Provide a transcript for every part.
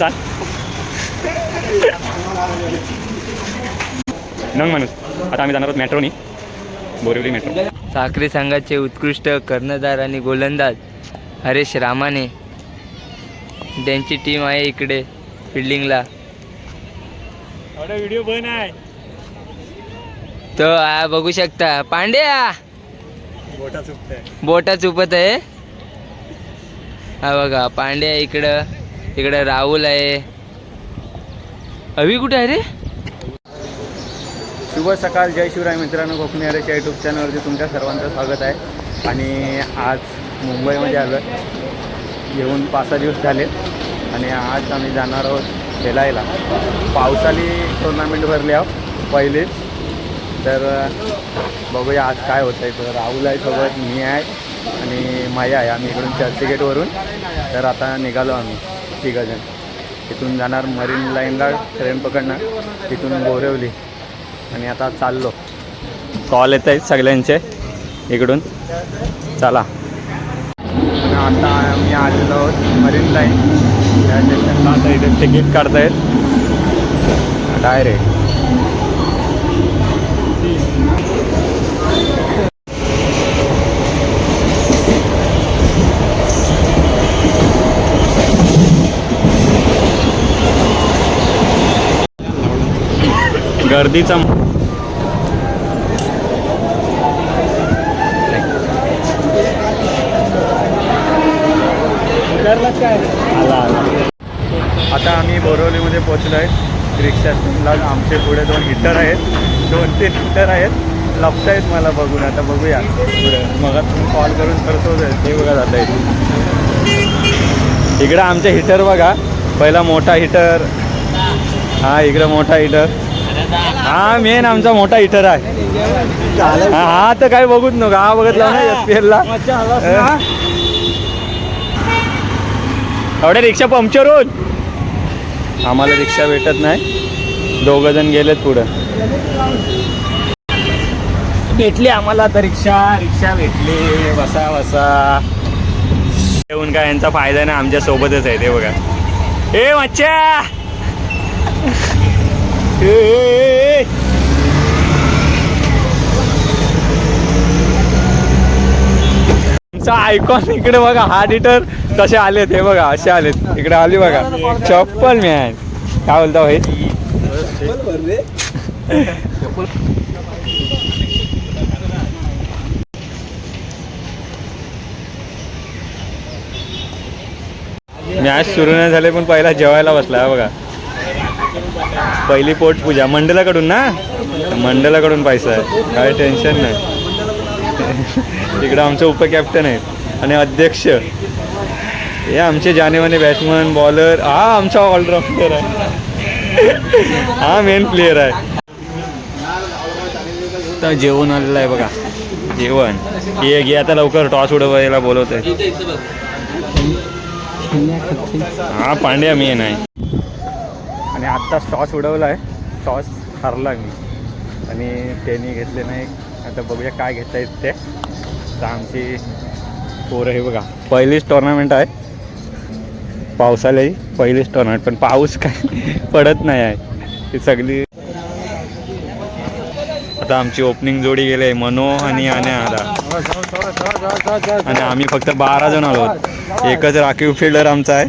चाल नंग माणूस आता आम्ही जाणार आहोत मेट्रोनी बोरिवली मेट्रो साखरे संघाचे उत्कृष्ट कर्णधार आणि गोलंदाज हरेश रामाने त्यांची टीम आहे इकडे फिल्डिंगला व्हिडिओ बन आहे. तर आ, बघू शकता. पांड्या! बोटा चुकतंय बोटा चुपत आहे. हा बघा पांड्या इकडं. इकडे राहुल आहे. अभि कुठे आहे रे? शुभ सकाळ जय शिवराय मित्रांनो कोकणी अरेच्या यूट्यूब चॅनलवरती तुमच्या सर्वांचं स्वागत आहे. आणि आज मुंबईमध्ये आलो येऊन पाच सहा दिवस झाले. आणि आज आम्ही जाणार आहोत खेळायला पावसाळी टुर्नामेंट भरली आहोत पहिलीच तर बघूया आज काय होतं आहे तर राहुल आहे सोबत मी आहे. आणि माया आहे. आम्ही इकडून चर्चगेटवरून तर आता निघालो आम्ही. तिघाजण. तिथून जाणार मरीन लाईनला ट्रेन पकडणार. तिथून गोरवली. आणि आता चाललो. कॉल येत आहेत सगळ्यांचे इकडून. चला. आणि आता आम्ही आलेलो मरीन लाईन त्या स्टेशनला आता इथे तिकीट काढतायत डायरेक्ट गर्दीचा आता आम्ही बोरवलीमध्ये पोहोचलो आहे. रिक्षाला आमचे पुढे दोन हिटर आहेत. दोन तीन हिटर आहेत. लपतायत मला बघून. आता बघूया. पुढे. मग कॉल करून करतो ते. बघा जात आहेत इकडं आमचे हिटर बघा. पहिला मोठा हिटर हा इकडं मोठा हिटर हा मेन आमचा मोठा हिटर आहे. हा हा तर काय बघूच नको. हा बघितला ना एस पी एलला एवढ्या रिक्षा पंक्चर होत? आम्हाला रिक्षा भेटत नाही. दोघं जण गेलेत पुढं. भेटली आम्हाला आता रिक्षा. रिक्षा भेटली. बसा बसा. येऊन काय यांचा फायदा नाही आमच्या सोबतच आहे ते बघा. ए मच्छा चा आयकॉन इकडे बघा हा हिटर तसे आलेत हे बघा असे आलेत. इकडे आले बघा. चप्पल मॅन काय बोलता भाई? मॅच सुरू नाही झाले पण पहिला जेवायला बसला बघा. पहिली पोट पूजा. मंडलाकडून ना? मंडलाकडून पैसा आहे. काय टेन्शन नाही. इकडं आमचे उपकॅप्टन आहेत आणि अध्यक्ष. हे आमचे जानेमाने बॅट्समन बॉलर हा आमचा ऑलराऊंडर आहे. हा मेन प्लेअर आहे. तर जेवण आलेलं आहे बघा. जेवण. ये घे आता लवकर टॉस उडवायला बोलवत आहे हा पांड्या मेन आहे. आणि आत्ताच टॉस उडवला आहे टॉस हरला मी. आणि त्यांनी घेतले नाही. आता बघूया काय घेता येत ते. तर आमची पोरं हे बघा पहिलीच टुर्नामेंट आहे. पावसालाही पहिलीच टुर्नामेंट पण पाऊस काय पडत नाही आहे. ती सगळी आता आमची ओपनिंग जोडी गेली आहे मनो आणि आण्या आला आणि आम्ही फक्त बारा जण आलो. एकच राखीव फिल्डर आमचा आहे.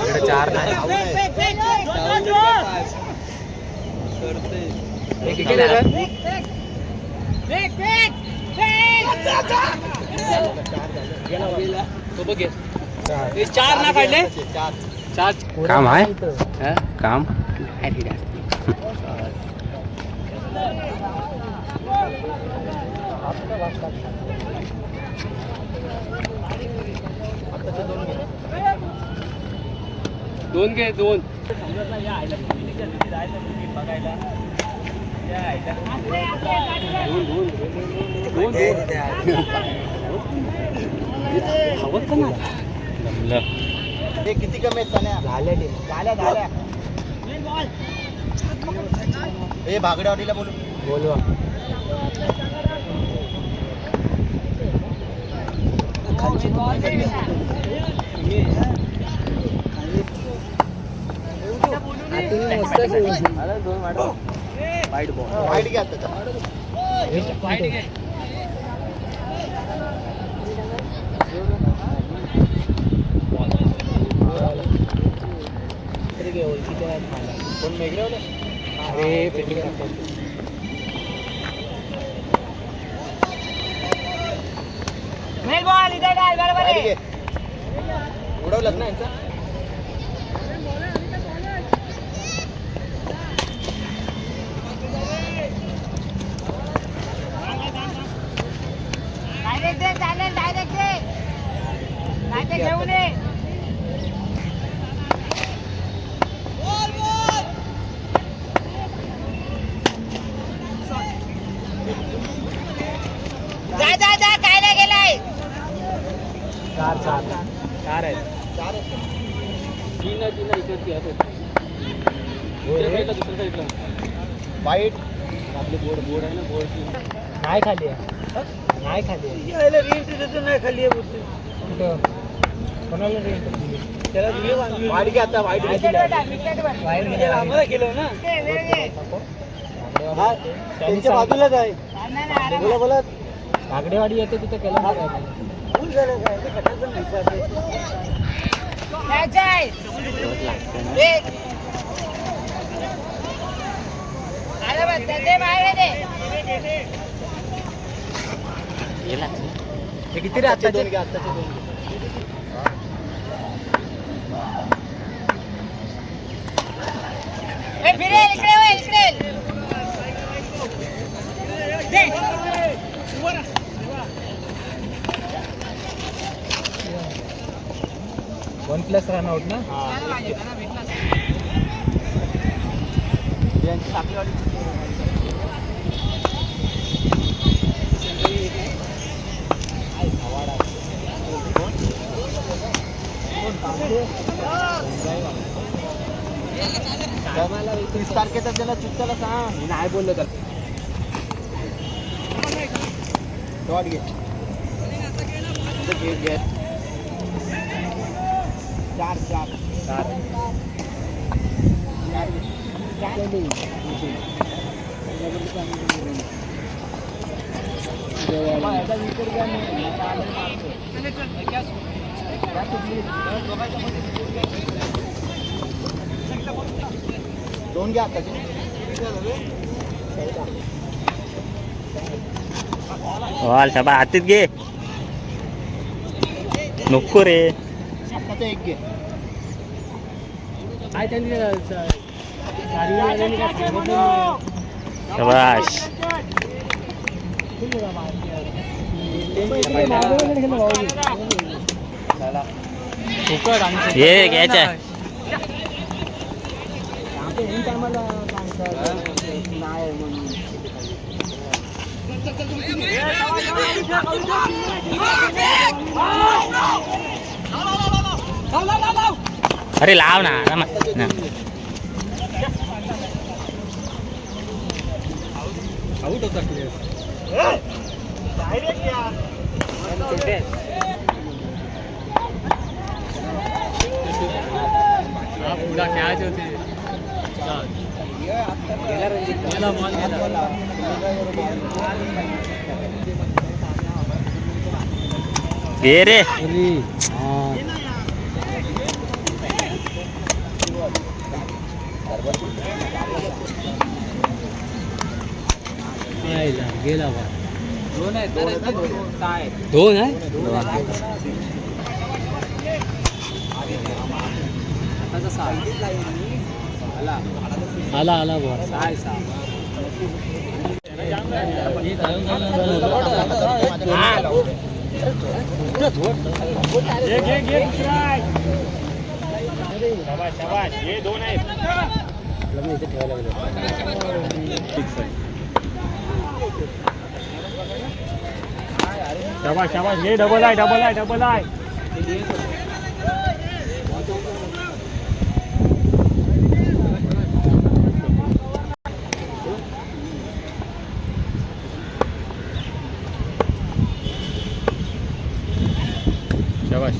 इकडे चार नाही हे? किती झालं? चार ना काढले काम आहे हा? काम नाही रे जास्त. दोन घे दोन किती कमी आहेत साल्या? झाल्या झाल्या ए भागड्यावाडीला बोलू वाईट घ्या त्याचा कोण मेघरेवाले वाईट घे. उडवलं ना यांचा डायरेक्ट दे चालेल डायरेक्ट दे नाही ते घेऊ नये जा जा जा काय नाही गेलाय चार आहेत तीन आहे, तीन आहे, इकडे ती आहेत. दुसऱ्या साईडला, दुसऱ्या साईडला. वाईट. आपले बोर्ड बोर्ड आहे ना बोर्ड नाही खाली नाही खाली त्याला दिले बांधून. वाईट घ्या आता वाईट विकेट वर. आम्हाला केलं ना. हा, त्यांच्या बाजूलाच आहे. नाही, नाही. बोला बोला. येते तिथे केलं आहे. बाहेर दे. हे किती रे आत्ताचे दोन घ्या आत्ताचे दोन घे. ए, फिरेल, इकडे वळ, इकडे. दे. वन प्लस रन आउट ना यांची साखरेवाडी तीस तारखेचा त्याला चुकताला सांग. नाही बोललो तर तो वाट घे घे. चार चार. चार. दोन घ्या आताचे वाल शाबा हातीत घे. नको रे. एक घे. काय त्यांनी सांगितलं? नाही. शाबाश फुकट आणि ये घ्यायचं आहे. अरे लाव ना आरामात. ना. आउट होता प्लेअर हा पुढा खेळायचे होते गेला बॉल गेला घे रे. गेला बा दोन आहेत काय दोन आहे आता कसा आला आला आला बा काय शाबाश शाबाश घे डबल आहे डबल आहे डबल आहे शाबाश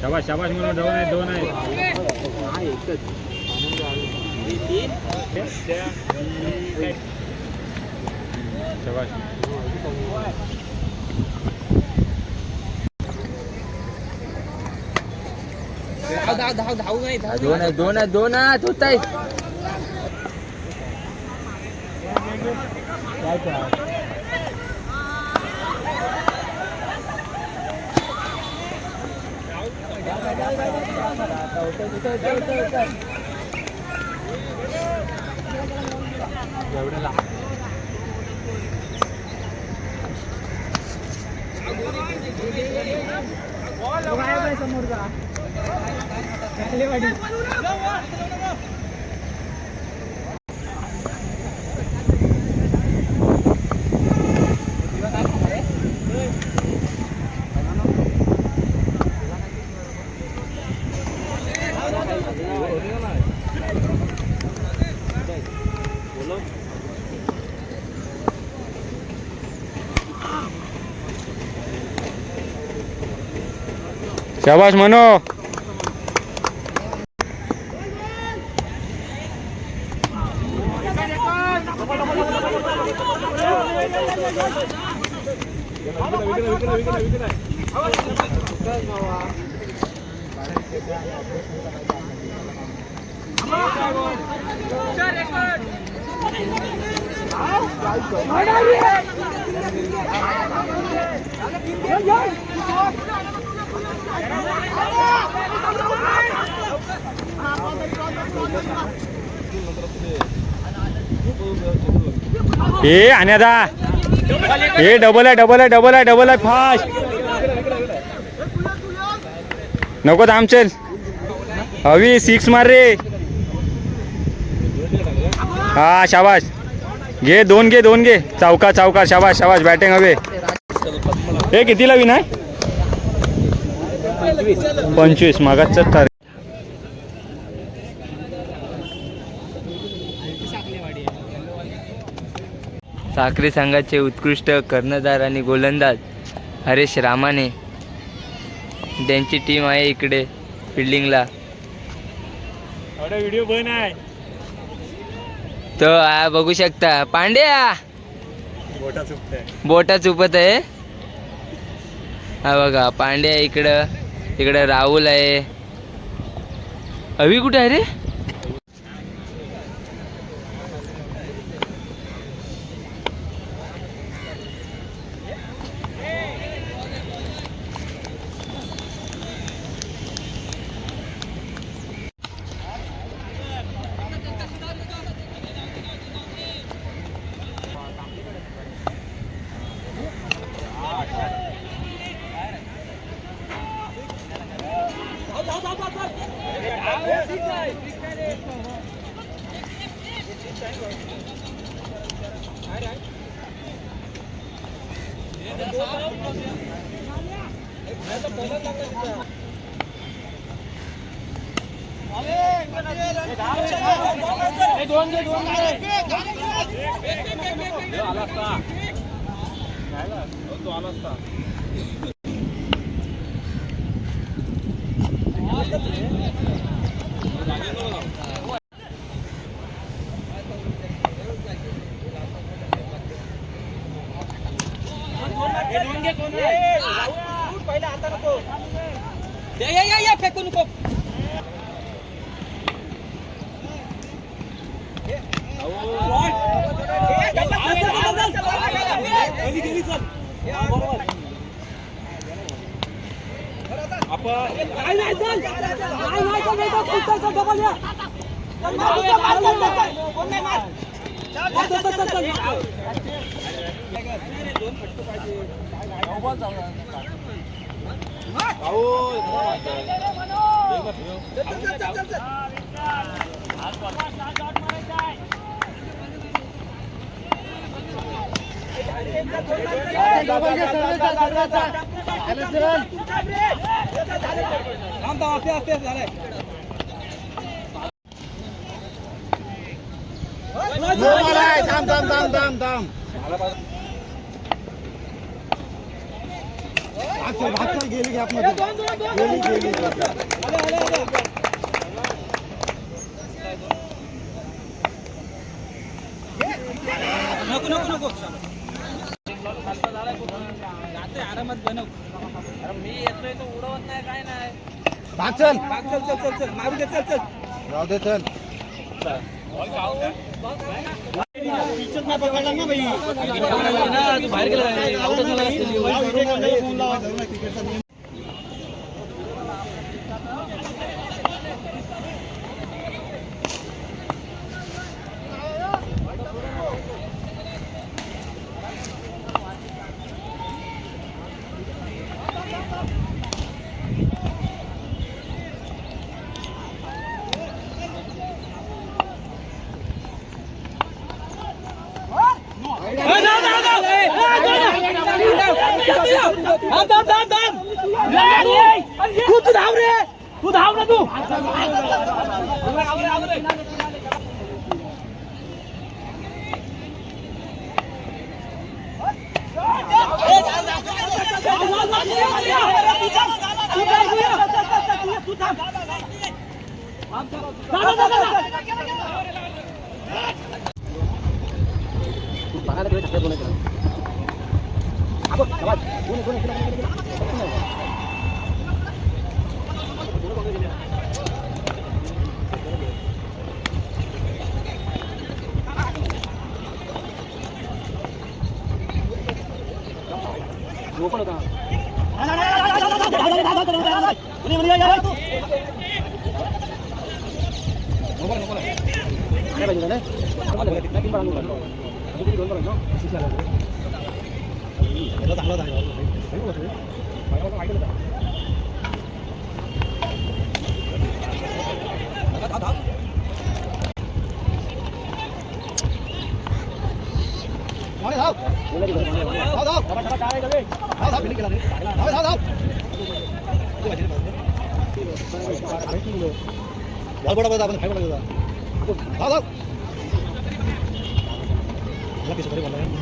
शाबाश शाबाश म्हणून दोन आहेत दोन आहेत शाबाश दोन आहे दोन आहे दोन आहेत समोर जा शाबाश म्हणो हे अन्यादा. हे डबल आहे डबल आहे डबल आहे डबल आहे. फास्ट नको थांबचेल हवी सिक्स मार रे. हा शाबाश घे दोन घे दोन घे. चौका चौका शाबाश शाबाश बॅटिंग हवे. हे कितीला विन आहे? पंचवीस. मागाच तारीख साखरी संघाचे उत्कृष्ट कर्णधार आणि गोलंदाज हरेश रामाने त्यांची टीम आहे इकडे फिल्डिंगला व्हिडिओ बन आहे तर आ, बघू शकता. पांड्या! मोठा चुकतंय बोटा चुपत आहे. हा बघा पांड्या इकडं इकडं राहुल आहे. अभि कुठे आहे रे? तो आला असता. थांब असते असते झालंय थांब थांब थांब थांब थांब भागचल भागचल गेली गॅपमध्ये गेली गेली नको नको नको जाते आरामात बनव अरे मी येतोय तो उडवत नाही काय नाही भागचल भाग चल चल चल चल मारू दे चल चल राहू दे चल बाहेर तू 我过来干。ini ini ya itu nomor nomor ada baju kan eh ada ketik nanti barang dulu aku jadi gontor no sisa lagi lo tak lo tak ayo lo tuh ayo lo ayo lo tak tak tak Thôi thôi. Thôi thôi. Thôi thôi. Thôi thôi. Thôi thôi. Thôi thôi. Thôi thôi. Thôi thôi. Thôi thôi. मला किती बरे बोलला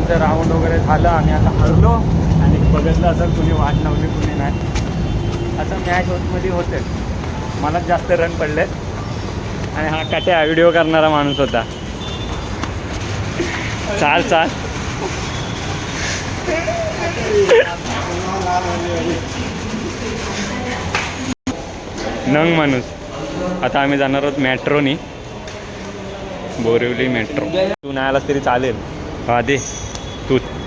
आमचं round वगैरे झालं आम्ही आता हरलो. आणि बघितलं असेल कुणी वाट लावली कुणी नाही. आता मॅच होतमध्ये होते. मलाच जास्त रन पडले आणि हा काट्या व्हिडिओ करणारा माणूस होता. चाल चाल. नंग माणूस. आता आम्ही जाणार आहोत मॅट्रोनी. बोरिवली मेट्रो. तू नाही आलास तरी चालेल. हा दे. तू